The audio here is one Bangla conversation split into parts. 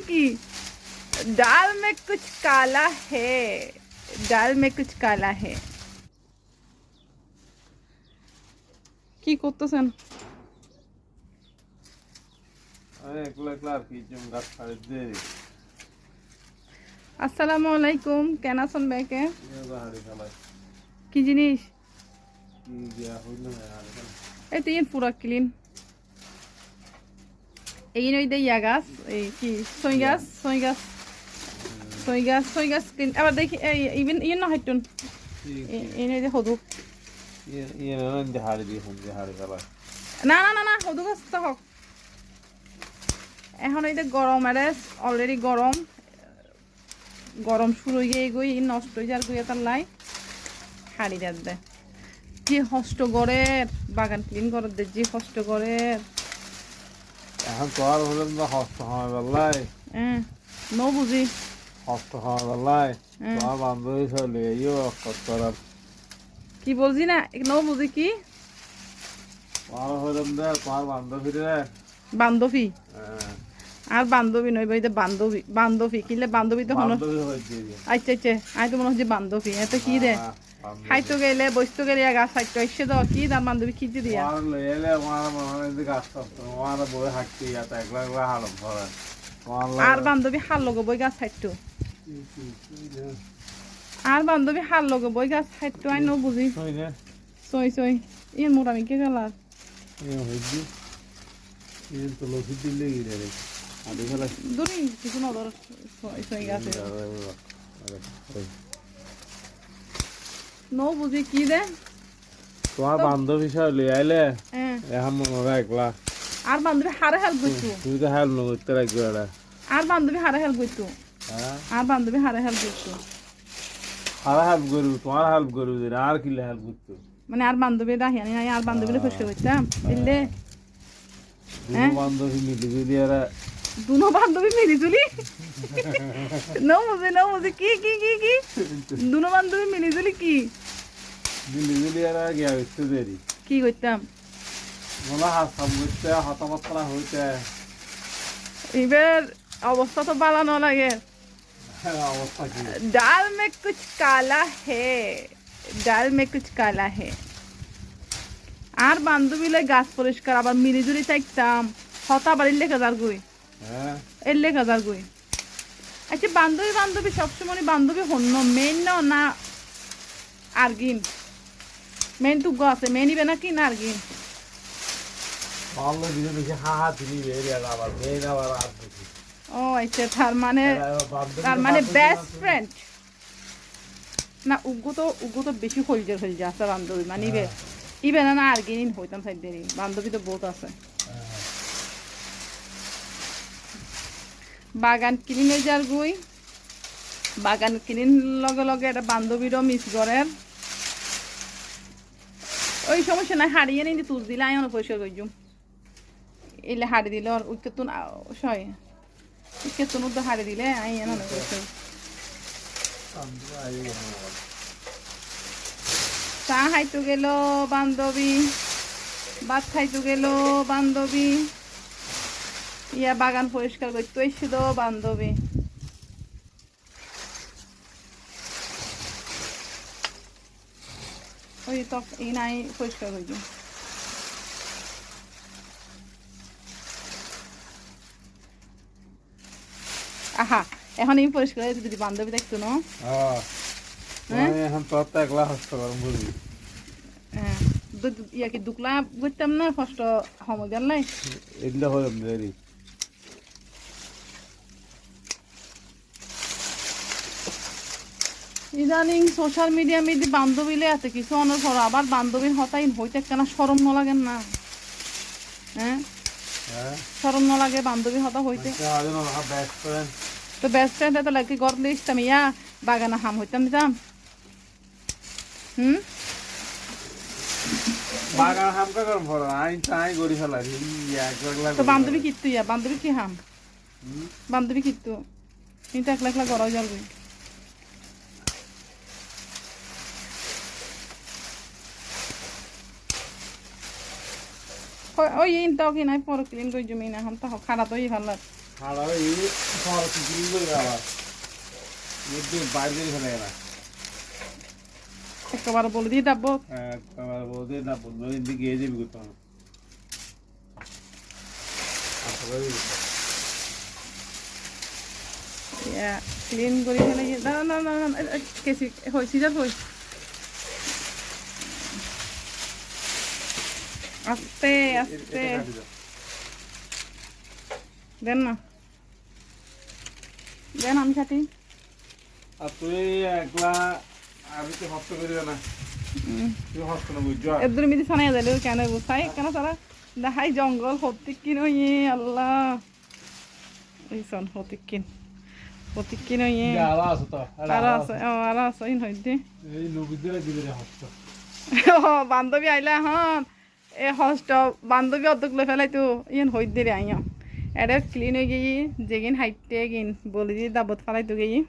কি ডাল মে কুছ কালা হে মে কুছ কালা হে। কি করতেছেন? আসসালামু আলাইকুম কেন আছেন ব্যাকে? কি জিনিস? গিয়া এই তো ইন পুরা ক্লিন। এই নই দে ইয়া গাছ এই কি সই গাছ সই গাছ সই গাছ সই গাছ ক্লিন আবার দেখি ইভেন ইয়ে না হাইটুন। এই নই দে হদু। ইয়ে না না না না না হদু গাছ তো হোক। এখন এই গরম আরে অলরেডি গরম। গরম শুরু হয়ে গই নষ্ট হয়ে যার গুই তার লাই হাড়ি দে। যে হষ্ট গড়ের বাগান ক্লিন করে দে যে হষ্ট গড়ের এখন তো আর হলেন না হস্ত হয় বেলায় হ্যাঁ ন বুঝি। হস্ত হয় বেলায়। তোমার বান্ধবী চলে কত আর কি বলছি না ন বুঝি কি? তোমার হলেন দে তোমার বান্ধবী রে। বান্ধবী? হ্যাঁ, আর বান্ধবী নই বইতে বান্ধবী বান্ধবী কিলে বান্ধবী তো হলো হয়েছে আচ্ছা আচ্ছা আই তো মনে হচ্ছে বান্ধবী এত কি রে? খাইতো গেলে বসতো গেলে গাছ এসে দাও কি তার বান্ধবী খিচে দিয়া? আর বান্ধবী হার লগে বই গাছ খাইতো আর বান্ধবী হার লগে বই গাছ খাইতো আই ন বুঝি। সই সই ইয়ে মোর আমি কে গেলার এ তো লসি দিলে গিরে কিছু নদর সই সই গাছে ন বুঝি কি দে? তোমার বান্ধবী সব লিয়ে আইলে? হ্যাঁ। এখন মনে হয় একলা। আর বান্ধবী হারে হেল্প করতো তুই তো হেল্প নগরতে রাখবি এটা আর বান্ধবী হারে হেল্প করতো হ্যাঁ আর বান্ধবী হারে হেল্প করতো আর হেল্প করবি তোমার হেল্প করবি আর কি হেল্প করতো মানে আর বান্ধবী রাহি আনি নাই আর বান্ধবীরে খুশি করতাম দিলে দুনো বান্ধবী মিলি যদি এরা দুনো বান্ধবী মিলি জুলি। নো মুঝে নো মুঝে কি কি কি কি? দুনো বান্ধবী মিলি জুলি কি? মিলি যদি এরা গিয়া হইতে দেরি। কি করতাম মোলা হাত সাম করতে হতাপাত্রা হইতে। এবার অবস্থা তো বালানো লাগে। ডাল মে কুছ কালা হে ডাল মে কুছ কালা হে। আর বান্ধবী লাই গাছ পরিষ্কার আবার মিলিজুলি চাইতাম। হতা বাড়ির লেখা যার গুই হ্যাঁ এর লেখা আচ্ছা বান্ধবী বান্ধবী সবসময় বান্ধবী হন্য মেন ন না আর্গিন? মেন আছে মেন ইবে নাকি না আর্গিন? ভালো দিনে দেখি হা হা দিলি বেরিয়ে আবার মেয়ে আবার আর ও আচ্ছা তার মানে তার মানে বেস্ট ফ্রেন্ড না উগো তো উগো তো বেশি হলজে আছে বান্ধবী মানে ইবে ইবে না না আর্গিন হইতাম সাইড দেরি বান্ধবী তো বহুত আছে। বাগান কিনিন যার গুই। বাগান কিনিন লগে লগে এটা বান্ধবীরও মিস গড়ের ওই সমস্যা নাই হারিয়ে নিয়ে তুল দিলে আমি অনেক পরিষ্কার করি এলে হাড়ি দিলে আর উইকে তুন সয়। উইকে তুন তো হাড়ি দিলে আমি অনেক পরিষ্কার চা খাইতো গেল বান্ধবী, ভাত খাইতো গেল বান্ধবী। ইয়া বাগান পরিষ্কার করতে এসেছিল বান্ধবী। ওই তো এই নাই পরিষ্কার করছি আহা এখন আমি পরিষ্কার করে যদি বান্ধবী দেখতো না? হ্যাঁ। এখন তোর তো একলা হস্ত বুঝবি হ্যাঁ। ইয়া দুকলা করতাম না? কষ্ট সময় গেল নাই এগুলো হলাম দেরি। ইদানিং সোশ্যাল মিডিয়া মিদি বান্ধবীলে আছে কিছু অনেক পর আবার বান্ধবীর হতাই হইতে কেন সরম ন লাগেন না? হ্যাঁ? হ্যাঁ। সরম ন লাগে বান্ধবী হতা হইতে? তো বেস্ট ফ্রেন্ড তো লাগে ঘর লিখতাম ইয়া বাগানে হাম হইতাম দিতাম হুম? বাগান আইন তাই গড়ি ফেলা একলা তো বান্ধবী কিত্তু ইয়া? বান্ধবী কি হাম? বান্ধবী কিত্তু? কিন্তু একলা একলা যাবি। ওই ইনটাও কি নাই পর ক্লিন করে জমি না এখন তো খারাপ তো ভালো। আর এই খরচ বিক্রি করে আবার। মধ্যে বাইরে ফেলে না একেবারে বলে দিয়ে যাব আমার বৌদি না বলল এদিকে গিয়ে যাবি কোথাও। ক্লিন করে ফেলে না না না কেসি হয়েছি যা আস্তে আস্তে। দেন না। দেন আমি খাটি আর তুই একলা আমি তো হস্ত করিবে না। তুই হস্ত না বুঝছ? এদের মিদি সানাই যাইলে কেন কেন তারা দেখাই জঙ্গল হতিক কিন ইয়ে আল্লাহ। এইসন হতিক কিন। হতিক কিন ইয়ে আলা আছে তো আর আছে। ও আর আছে ইন হইতে এই নবীদের দিবে হস্ত। বান্ধবী আইলা এ হস্ট বান্ধবী অর্ধক লৈ ফেলাই তো ইয়েন হইত দে আইয় এটা ক্লিন হয়ে গিয়ে যেগিন হাইটে গিন বলি দিয়ে দাবত ফেলাই তো গিয়ে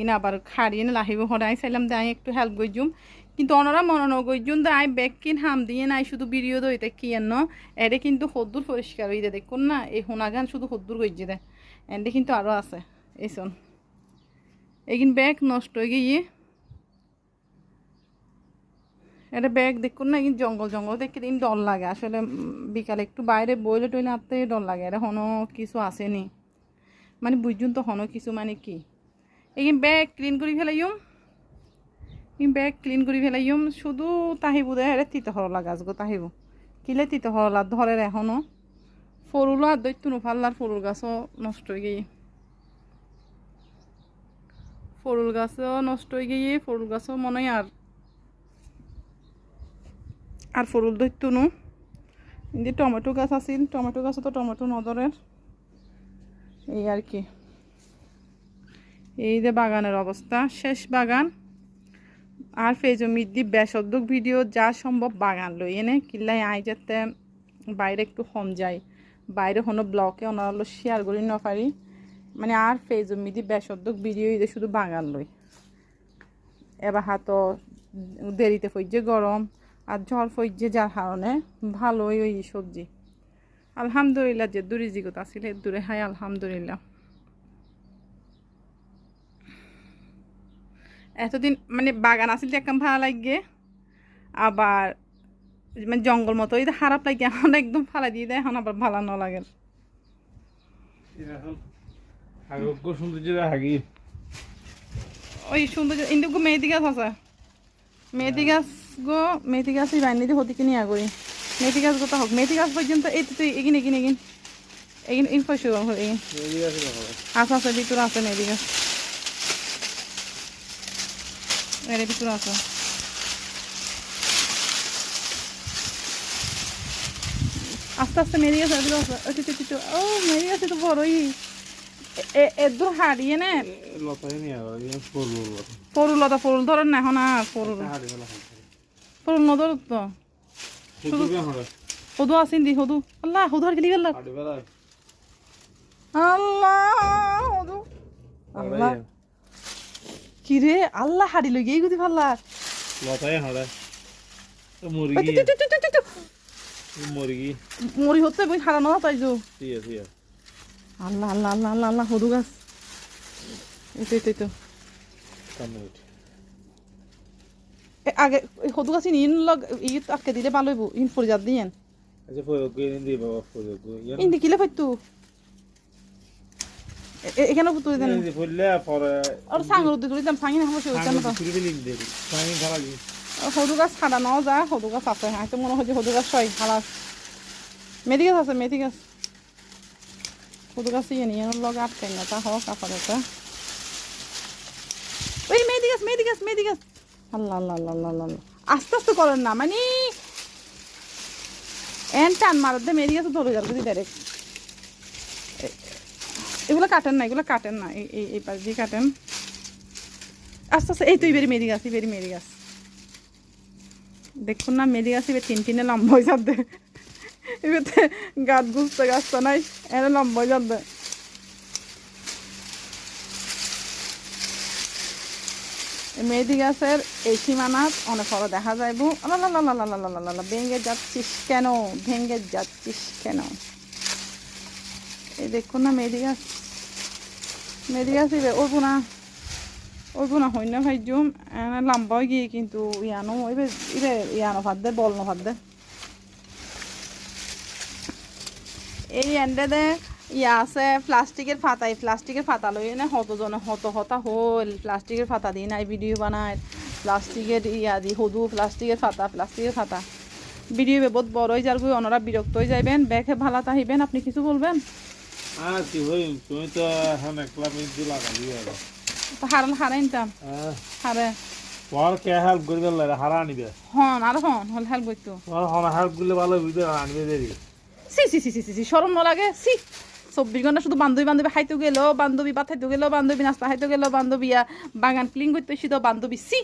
ইন আবার খাড়িয়ে লাহিব হরে আই চাইলাম দে, আই একটু হেল্প করছুম কিন্তু অনরা মনে নগরজুন দে, আই ব্যাগ কিন হাম দিয়ে নাই, শুধু ভিডিও দইতে কি এন এটা কিন্তু হদ্দুর পরিষ্কার হইতে দেখুন না, এই হোনাগান শুধু হদ্দুর গজ্জে দে। এন্ডে কিন্তু আরও আছে এই এইসন এগিন ব্যাগ নষ্ট হয়ে গিয়ে এটা ব্যাগ দেখুন না কিন্তু জঙ্গল জঙ্গল দেখে দিন ডর লাগে। আসলে বিকালে একটু বাইরে বইলে টইলে আনতে ডর লাগে। এটা হনো কিছু আসেনি। মানে বুঝুন তো হনো কিছু মানে কি? এই ব্যাগ ক্লিন করে ফেলাইম এই ব্যাগ ক্লিন করে ফেলাইম শুধু তাহিবু দে এটা তিতে হরলা গাছ গো তাহিবু। কিলে তিতে হরলা ধরে এখনও? ফরুলো আর দৈত্য নুফাল্লার ফরুল গাছও নষ্ট হয়ে গিয়ে ফরুল গাছও নষ্ট হয়ে গিয়ে ফরুল গাছও মনে আর আর ফরুল দৈত্য নু। এমনি টমেটো গাছ আছিল টমেটো গাছও তো টমেটো নদরের এই আর কি। এই যে বাগানের অবস্থা, শেষ বাগান। আর ফেজমির দি বেসদ্যক ভিডিও, যা সম্ভব বাগান লই এনে। কিল্লাই আই যাতে বাইরে একটু কম যায় বাইরে কোনো ব্লকে অনারলো শেয়ার করি নপারি মানে আর ফেজমিদি বেসদ্যক ভিডিও ইদে শুধু বাগান লই। এবার হাত দেরিতে ফইজে গরম। আর ঝড় ফইজে যার কারণে ভালোই ওই সবজি। আলহামদুলিল্লাহ যে দূরে জিগত আসলে দূরে হাই আলহামদুলিল্লাহ। এতদিন মানে বাগান আসলে একদম ভালো লাগে আবার মানে জঙ্গল মতো এই খারাপ লাগে এখন একদম ফালা দিয়ে দেয় এখন আবার ভালো ন লাগে। সৌন্দর্য ওই সুন্দর ইন্দু মেহেদি গাছ আছে। মেহেদি গাছ গো বাইনি নিয়ে আগরি মেহেদি গাছ গোটা হোক মেহেদি গাছ পর্যন্ত এই তো তুই এগিন এগিন এগিন। এগিন ইন পয়সা এগিন। আছে আছে ভিতরে আছে মেহেদি গাছ। এর ভিতরে আছে। আস্তে আস্তে মেহেদি গাছ তো, ও মেহেদি গাছ তো বড়ই এদুর হারিয়ে নে লতাই নিয়ে আবার এই করব লতা। ফরুল লতা ফরুল ধরেন না এখন আর ফরুল হাড়ি ফরুল নধর তো। হদু আসিন দি হদু। আল্লাহ হদু আর গেলি গেল আল্লাহ হদু। আল্লাহ। কি রে আল্লাহ হাড়ি লই গিয়ে গুদি ফাল্লা। লতাই হরে ওই মুরগি। তু। মুরগি। হতে বই হারানো তাই যো ঠিক আছে ঠিক আছে আল্লাহ আল্লাহ আল্লাহ আল্লাহ আল্লাহ হদু গাছ। এই তো এই তো, এই তো সামনে উঠে এ, আগে হদু গাছ ইন লগ ই আটকে দিলে ভালো হইব ইন ফরিজাত দিয়েন। আচ্ছা প্রয়োগ করে দিই বাবা প্রয়োগ করে ইন দি কিলে ফাইতু এখানে তুই দেন। ফুললে পরে আর সাঙ্গর উদ্দি তুলি দাম সাঙ্গি না সমস্যা হইতাম না দিন সরু গাছ ছাড়া নাও যায় সরু গাছ আছে। হ্যাঁ তো মনে হয় যে সরু গাছ হয় হালাস মেথি গাছ আছে মেথি গাছ। সরু গাছ ইয়ে নিয়ে লগে আটকাই না তা হোক আপাতত। ওই মেথি গাছ মেথি গাছ মেথি গাছ। আল্লাহ আল্লাহ আল্লাহ। আস্তে আস্তে করেন না মানে এন টান মারার দিয়ে মেথি গাছ ধরে যাবে ডাইরেক্ট এগুলো কাটেন না, এগুলো কাটেন না এই এই- পাশ দিয়ে কাটেন। আস্তে আস্তে, এই তো এবারে মেরি গাছ, এবারে মেরি গাছ। দেখুন না মেরি গাছ, এবার তিন তিনে লম্বা হয়ে যাবে। এবারে গাছ গুছতে গাছটা নাই, এনে লম্বা হয়ে যাবে। মেহেদি গাছের এই সীমানাথ অনেক বড় দেখা যাইব। আল্লাহ ভেঙে যাচ্ছিস কেন? ভেঙে যাচ্ছিস কেন? এই দেখুন না মেহেদি গাছ। মেহেদি গাছ এবার ওরবো না ওরবো না ভাইজুম লম্বা গিয়ে কিন্তু ইয়ানো, এবার ইরে ইয়ানো দে বল ভাত দে। এই এন্ডে দেখ ইয়া আছে প্লাস্টিকের ফাতা এই প্লাস্টিকের ফাতা লই না হত জনে হত হতা হল। প্লাস্টিকের ফাতা দিয়ে নাই ভিডিও বানায় প্লাস্টিকের ইয়া দি হদু প্লাস্টিকের ফাতা প্লাস্টিকের ফাতা। ভিডিও বহুত বড় হয়ে যার ওনারা বিরক্ত হয়ে যাইবেন ব্যাগে ভালা তাহিবেন আপনি কিছু বলবেন? আর কি ভাই তুমি তো এখন একলা মিনিট লাগালি তো হারাল হারাই নিতাম হারে তোমার কে হেল্প করবে হারা আনিবে। হন আর হন হল তোমার হন হেল্প করলে ভালো বুঝবে আনবে দেরি সি সি সি সি সি সি সরম ন লাগে সি চব্বিশ ঘণ্টা শুধু বান্ধবী বান্ধবী খাইতে গেল বান্ধবী খাইতে গেল বান্ধবী নাস্তা খাইতে গেল বান্ধবী বাগান ক্লিন করতে বান্ধবী সি